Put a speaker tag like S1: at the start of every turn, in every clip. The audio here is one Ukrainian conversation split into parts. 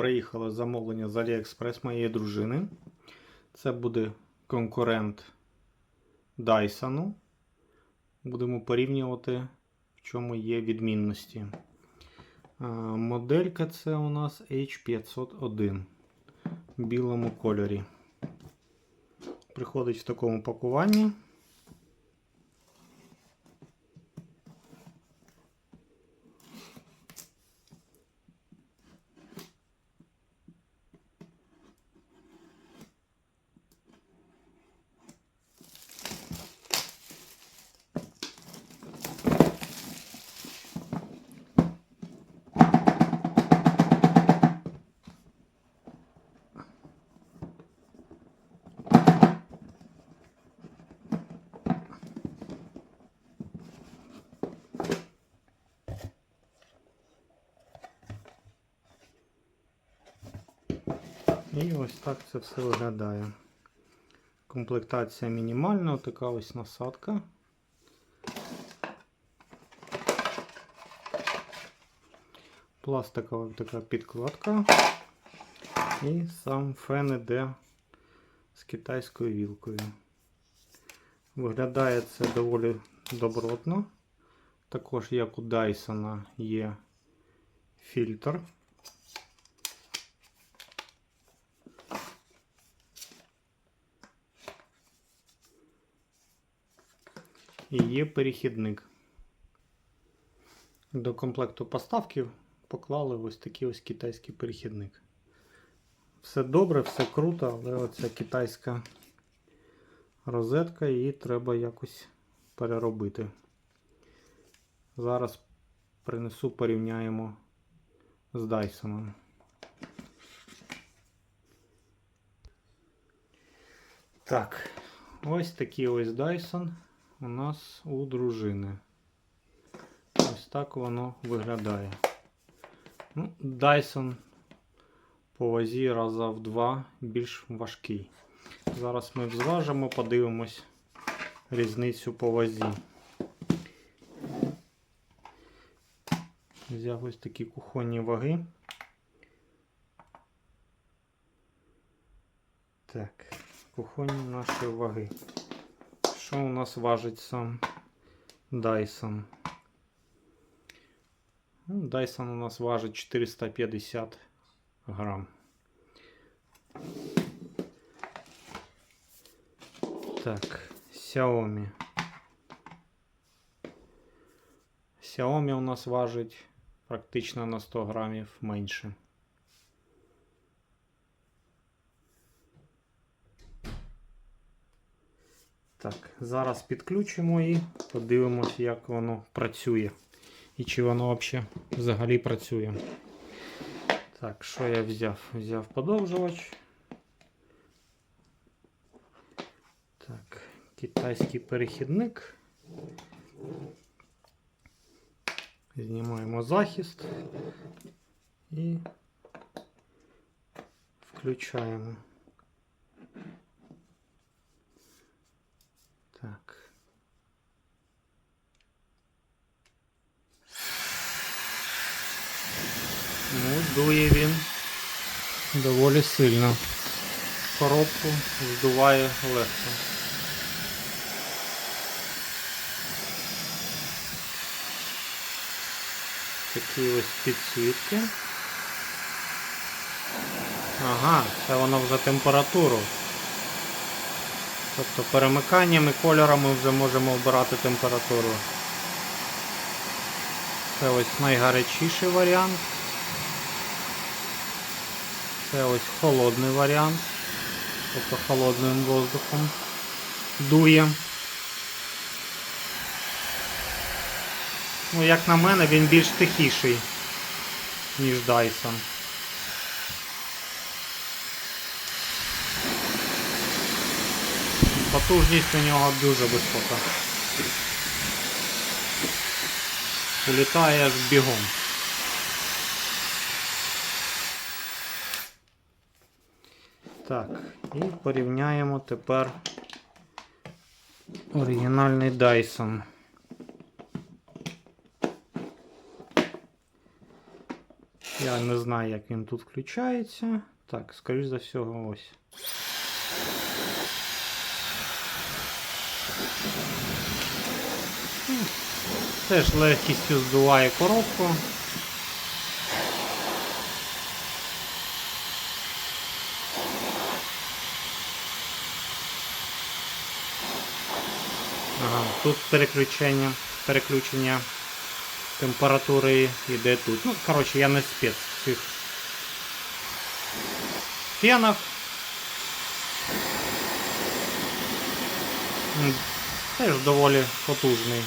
S1: приїхало замовлення з AliExpress моєї дружини. Це буде конкурент Dyson. Будемо порівнювати, в чому є відмінності. Моделька це у нас H501 в білому кольорі. Приходить в такому пакуванні. І ось так це все виглядає. Комплектація мінімальна, така ось насадка. Пластикова така підкладка. І сам фен іде з китайською вілкою. Виглядає це доволі добротно. Також, як у Dyson, є фільтр. І є перехідник. До комплекту поставки поклали ось такий ось китайський перехідник. Все добре, все круто, але оця китайська розетка її треба якось переробити. Зараз принесу порівняємо з Dyson. Так, ось такий ось Dyson у нас у дружини. Ось так воно виглядає. Ну, Dyson по вазі раза в два більш важкий. Зараз ми зважимо, подивимось різницю по вазі. Взяв ось такі кухонні ваги. Так, кухонні наші ваги. Що у нас важить сам Dyson? Dyson у нас важить 450 грам. Так, Xiaomi. Xiaomi у нас важить практично на 100 грамів менше. Так, зараз підключимо і подивимось, як воно працює. І чи воно взагалі працює. Так, що я взяв? Взяв подовжувач. Так, китайський перехідник. Знімаємо захист і включаємо. Так. Ну, дує він доволі сильно. Коробку здуває легко. Такі ось підсвітки. Ага, це воно вже температуру. Тобто перемиканнями кольорами вже можемо обирати температуру. Це ось найгарячіший варіант. Це ось холодний варіант. Тобто холодним воздухом дує. Ну, як на мене, він більш тихіший, ніж Dyson. Потужність у нього дуже висока. Улітає аж бігом. Так, і порівняємо тепер оригінальний Dyson. Я не знаю, як він тут включається. Так, скоріш за всього, ось. Теж легкістю здуває коробку. Ага, тут переключення, переключення температури йде тут. Ну, коротше, я не спец в цих фенах. Теж доволі потужний.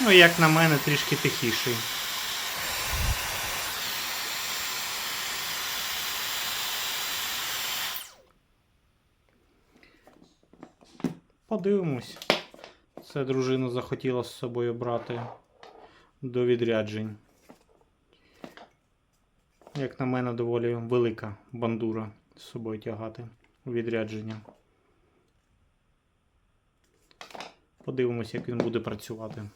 S1: Ну, як на мене, трішки тихіший. Подивимось. Це дружина захотіла з собою брати до відряджень. Як на мене, доволі велика бандура з собою тягати у відрядження. Подивимось, як він буде працювати.